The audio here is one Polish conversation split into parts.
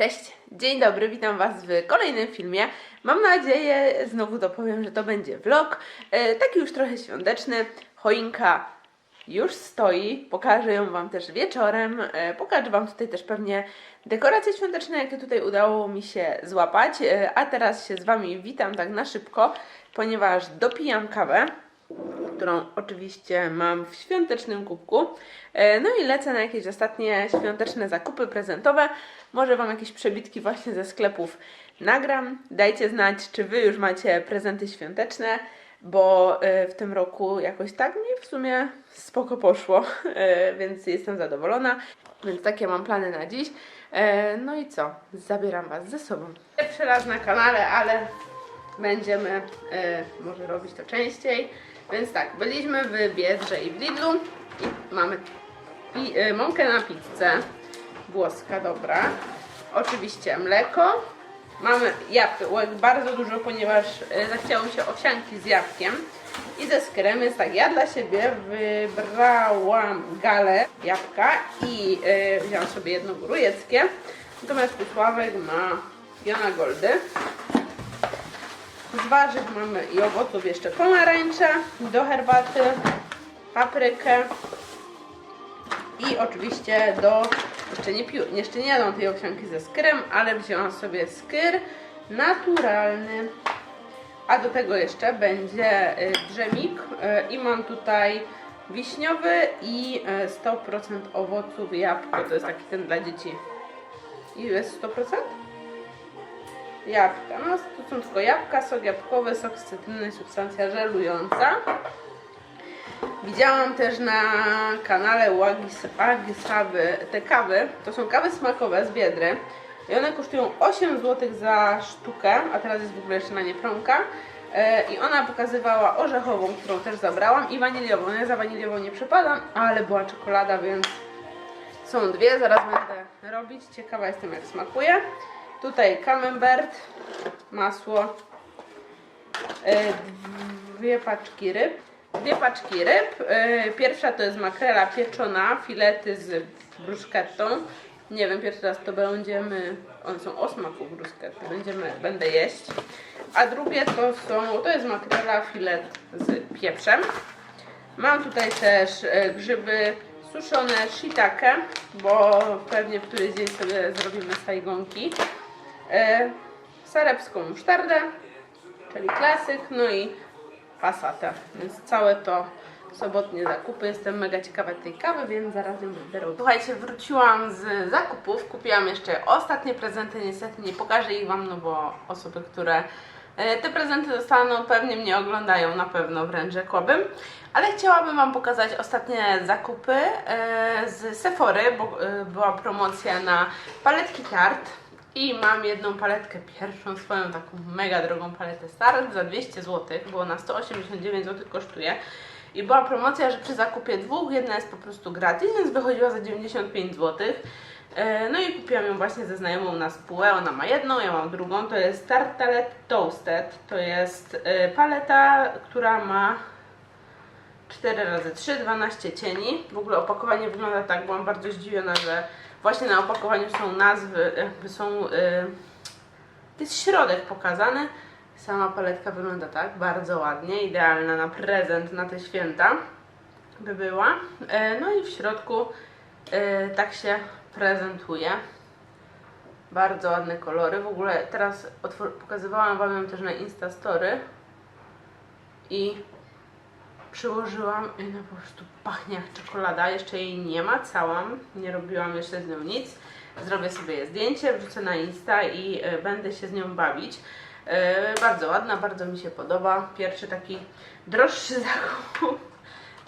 Cześć, dzień dobry, witam Was w kolejnym filmie. Mam nadzieję, znowu dopowiem, że to będzie vlog, e, taki już trochę świąteczny. Choinka już stoi, pokażę ją Wam też wieczorem. E, pokażę Wam tutaj też pewnie dekoracje świąteczne, jakie tutaj udało mi się złapać. E, a teraz się z Wami witam tak na szybko, ponieważ dopijam kawę którą oczywiście mam w świątecznym kubku. E, No i lecę na jakieś ostatnie świąteczne zakupy prezentowe. Może Wam jakieś przebitki właśnie ze sklepów nagram. Dajcie znać, czy Wy już macie prezenty świąteczne, bo e, w tym roku jakoś tak mi w sumie spoko poszło, e, więc jestem zadowolona. Więc takie mam plany na dziś. No i co? Zabieram Was ze sobą. Pierwszy raz na kanale, ale będziemy może robić to częściej. Więc tak, byliśmy w Biedrze i w Lidlu i mamy pi, e, mąkę na pizzę, włoska, dobra. Oczywiście mleko. Mamy jabłek bardzo dużo, ponieważ e, zachciało mi się owsianki z jabłkiem i ze skrem, więc tak, ja dla siebie wybrałam galę jabłka i e, wziąłam sobie jedno grujeckie, natomiast Sławek ma Jana Goldy. Z warzyw mamy i owoców jeszcze pomarańcze, do herbaty, paprykę i oczywiście do, jeszcze nie, pił, jeszcze nie tej owsianki ze skyrem, ale wzięłam sobie skyr naturalny. A do tego jeszcze będzie y, drzemik y, i mam tutaj wiśniowy i y, 100% owoców jabłko, to jest taki ten dla dzieci. I jest 100%? Jabłka. No to są tylko jabłka, sok jabłkowy, sok z cytryny substancja żelująca. Widziałam też na kanale Łagis Agisawy te kawy. To są kawy smakowe z Biedry. I one kosztują 8 zł za sztukę, a teraz jest w ogóle jeszcze na nie promka. E, I ona pokazywała orzechową, którą też zabrałam i waniliową. Ja za waniliową nie przepadam, ale była czekolada, więc są dwie, zaraz będę robić. Ciekawa jestem jak smakuje. Tutaj camembert, masło, e, dwie paczki ryb. Dwie paczki ryb. E, Pierwsza to jest makrela pieczona, filety z bruschettą. Nie wiem, pierwszy raz to będziemy, one są o smaku bruschetty, będziemy, będę jeść. A drugie to są, to jest makrela filet z pieprzem. Mam tutaj też e, grzyby suszone shiitake, bo pewnie w któryś dzień sobie zrobimy sajgonki. E, Sarepską musztardę, czyli klasyk, no i pasatę. Więc całe to sobotnie zakupy. Jestem mega ciekawa tej kawy, więc zaraz ją będę robić. Słuchajcie, wróciłam z zakupów. Kupiłam jeszcze ostatnie prezenty. Niestety nie pokażę ich Wam, no bo osoby, które e, te prezenty dostaną, pewnie mnie oglądają, na pewno wręcz rzekłabym. Ale chciałabym Wam pokazać ostatnie zakupy e, z Sephory, bo była promocja na paletki Tarte. I mam jedną paletkę, pierwszą swoją taką mega drogą paletę Start za 200 zł, bo na 189 zł kosztuje. I była promocja, że przy zakupie dwóch jedna jest po prostu gratis, więc wychodziła za 95 zł. E, No i kupiłam ją właśnie ze znajomą na spółę. Ona ma jedną, ja mam drugą. To jest Tartalet Toasted. To jest e, paleta, która ma 4 razy 3 12 cieni. W ogóle opakowanie wygląda tak, byłam bardzo zdziwiona, że właśnie na opakowaniu są nazwy, jakby są, yy, jest środek pokazany. Sama paletka wygląda tak, bardzo ładnie, idealna na prezent na te święta by była. E, no i w środku e, tak się prezentuje. Bardzo ładne kolory. W ogóle teraz pokazywałam Wam ją też na Instastory i przyłożyłam i ona po prostu pachnie jak czekolada. Jeszcze jej nie macałam, nie robiłam jeszcze z nią nic. Zrobię sobie zdjęcie, wrzucę na Insta i e, będę się z nią bawić. E, bardzo ładna, bardzo mi się podoba. Pierwszy taki droższy zakup.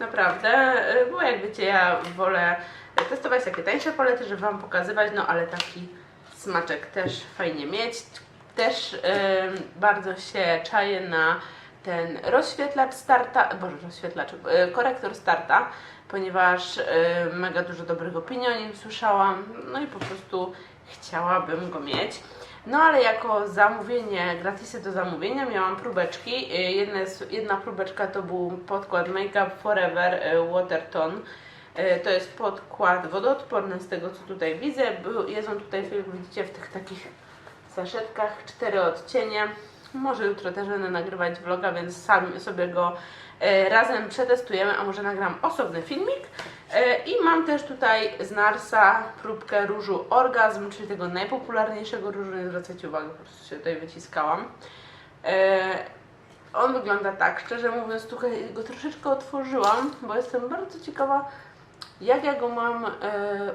Naprawdę, bo jak wiecie, ja wolę testować takie tańsze palety, żeby Wam pokazywać, no ale taki smaczek też fajnie mieć. Też bardzo się czaję na ten rozświetlacz starta, boże rozświetlacz, e, korektor starta, ponieważ e, mega dużo dobrych opinii o nim słyszałam, no i po prostu chciałabym go mieć. No ale jako zamówienie, gratisy do zamówienia miałam próbeczki. E, Jedna, jedna próbeczka to był podkład Make Up Forever e, Watertone E, To jest podkład wodoodporny z tego co tutaj widzę. Jest on tutaj, jak widzicie, w tych takich saszetkach, cztery odcienie. Może jutro też będę nagrywać vloga, więc sami sobie go e, razem przetestujemy, a może nagram osobny filmik. E, I mam też tutaj z Narsa próbkę różu Orgazm, czyli tego najpopularniejszego różu, nie zwracajcie uwagi, po prostu się tutaj wyciskałam. E, on wygląda tak, szczerze mówiąc, tutaj go troszeczkę otworzyłam, bo jestem bardzo ciekawa, jak ja go mam e,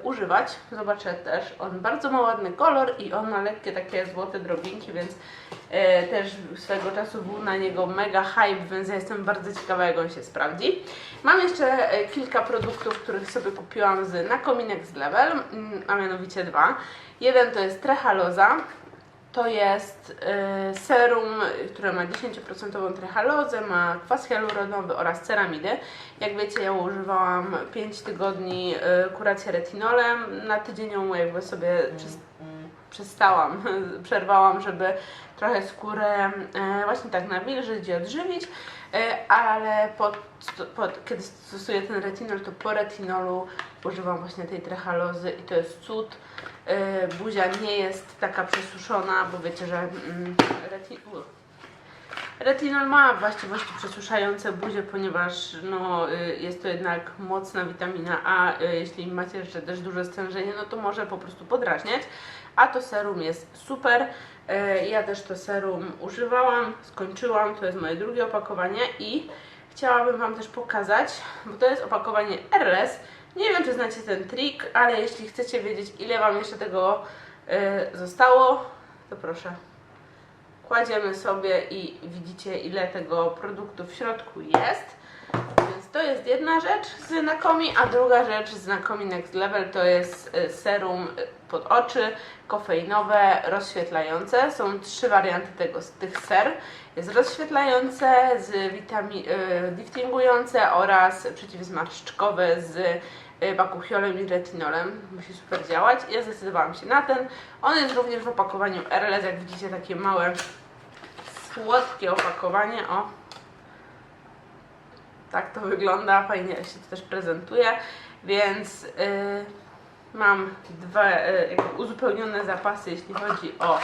używać. Zobaczę też. On bardzo ma ładny kolor i on ma lekkie takie złote drobinki, więc e, też swego czasu był na niego mega hype, więc ja jestem bardzo ciekawa, jak on się sprawdzi. Mam jeszcze e, kilka produktów, których sobie kupiłam z Nakominek z Level, mm, a mianowicie dwa. Jeden to jest Trehaloza, to jest y, serum, y, które ma 10% trehalozę, ma kwas hialuronowy oraz ceramidy. Jak wiecie, ja używałam 5 tygodni y, kurację retinolem. Na tydzień ją jakby sobie przez, przestałam, przerwałam, żeby trochę skórę e, właśnie tak nawilżyć i odżywić, ale pod, pod, kiedy stosuję ten retinol, to po retinolu używam właśnie tej trehalozy i to jest cud. E, Buzia nie jest taka przesuszona, bo wiecie, że mm, retinol... Retinol ma właściwości przesuszające buzię, ponieważ no, y, jest to jednak mocna witamina A. y, Jeśli macie jeszcze też duże stężenie, no to może po prostu podrażniać. A to serum jest super. Y, Ja też to serum używałam, skończyłam. To jest moje drugie opakowanie i chciałabym Wam też pokazać, bo to jest opakowanie Airless. Nie wiem, czy znacie ten trik, ale jeśli chcecie wiedzieć, ile Wam jeszcze tego y, zostało, to proszę kładziemy sobie i widzicie ile tego produktu w środku jest. Więc to jest jedna rzecz z Nakomi, a druga rzecz z Nakomi Next Level to jest y, serum pod oczy, kofeinowe, rozświetlające. Są trzy warianty tego, tych ser. Jest rozświetlające, z witamin, y, liftingujące oraz przeciwzmarszczkowe z y, bakuchiolem i retinolem. Musi super działać. Ja zdecydowałam się na ten. On jest również w opakowaniu RLS, jak widzicie takie małe słodkie opakowanie. O, tak to wygląda, fajnie się to też prezentuje, więc yy, mam dwa jakby uzupełnione zapasy, jeśli chodzi o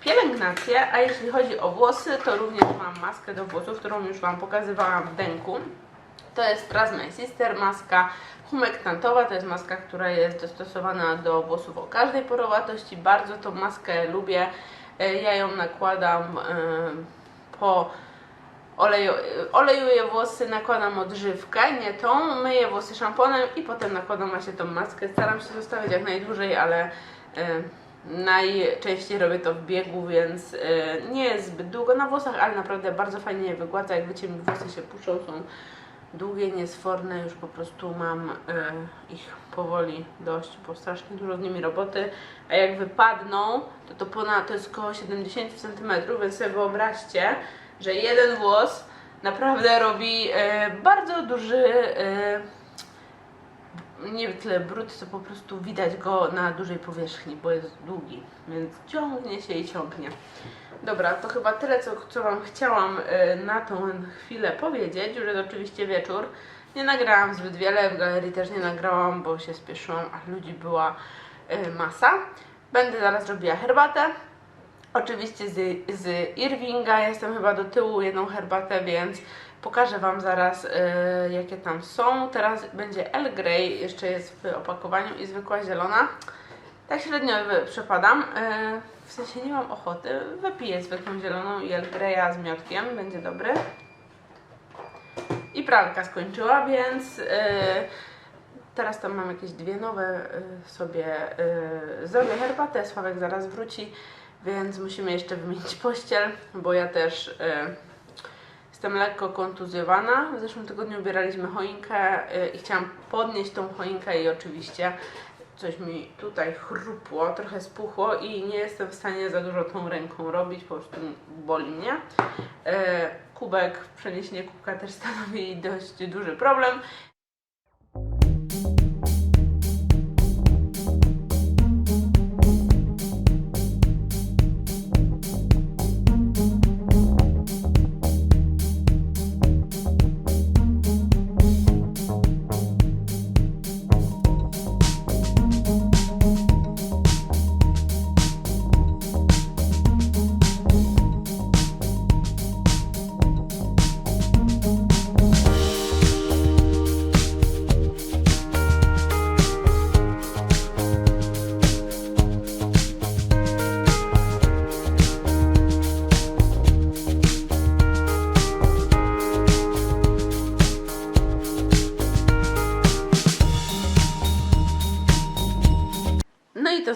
pielęgnację, a jeśli chodzi o włosy, to również mam maskę do włosów, którą już Wam pokazywałam w denku. To jest My Sister, maska humektantowa, to jest maska, która jest dostosowana do włosów o każdej porowatości. Bardzo tą maskę lubię. E, Ja ją nakładam e, po oleju, olejuję włosy, nakładam odżywkę, nie tą, myję włosy szamponem i potem nakładam właśnie tą maskę. Staram się zostawiać jak najdłużej, ale e, najczęściej robię to w biegu, więc e, nie jest zbyt długo na włosach, ale naprawdę bardzo fajnie je wygładza. Jak wiecie, mi włosy się puszczą, są długie, niesforne, już po prostu mam e, ich powoli dość, bo strasznie dużo z nimi roboty, a jak wypadną, to to, ponad, to jest około 70 cm, więc sobie wyobraźcie, że jeden włos naprawdę robi e, bardzo duży, e, nie tyle brud, co po prostu widać go na dużej powierzchni, bo jest długi, więc ciągnie się i ciągnie. Dobra, to chyba tyle, co, co Wam chciałam e, na tą chwilę powiedzieć. Już jest oczywiście wieczór. Nie nagrałam zbyt wiele, w galerii też nie nagrałam, bo się spieszyłam, a ludzi była masa. Będę zaraz robiła herbatę. Oczywiście z, z Irvinga jestem chyba do tyłu jedną herbatę, więc pokażę Wam zaraz e, jakie tam są. Teraz będzie El Grey, jeszcze jest w opakowaniu i zwykła zielona. Tak średnio przepadam. e, w sensie nie mam ochoty. Wypiję zwykłą zieloną i El Greya z miodkiem, będzie dobry. I pralka skończyła, więc e, teraz tam mam jakieś dwie nowe e, sobie e, zrobię herbatę. Sławek zaraz wróci, więc musimy jeszcze wymienić pościel, bo ja też e, jestem lekko kontuzjowana. W zeszłym tygodniu ubieraliśmy choinkę y, i chciałam podnieść tą choinkę i oczywiście coś mi tutaj chrupło, trochę spuchło i nie jestem w stanie za dużo tą ręką robić, po prostu boli mnie. E, Kubek, przeniesienie kubka też stanowi dość duży problem.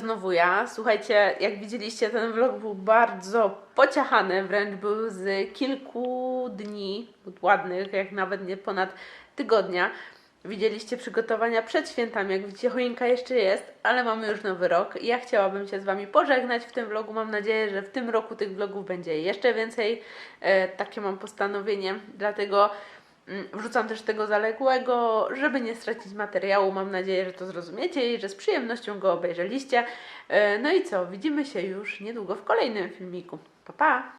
Dnia. Słuchajcie, jak widzieliście, ten vlog był bardzo pociachany, wręcz był z kilku dni, ładnych, jak nawet nie ponad tygodnia. Widzieliście przygotowania przed świętami, jak widzicie, choinka jeszcze jest, ale mamy już nowy rok. Ja chciałabym się z Wami pożegnać w tym vlogu. Mam nadzieję, że w tym roku tych vlogów będzie jeszcze więcej. E, takie mam postanowienie, dlatego wrzucam też tego zaległego, żeby nie stracić materiału. Mam nadzieję, że to zrozumiecie i że z przyjemnością go obejrzeliście. E, no i co, widzimy się już niedługo w kolejnym filmiku. Pa, pa!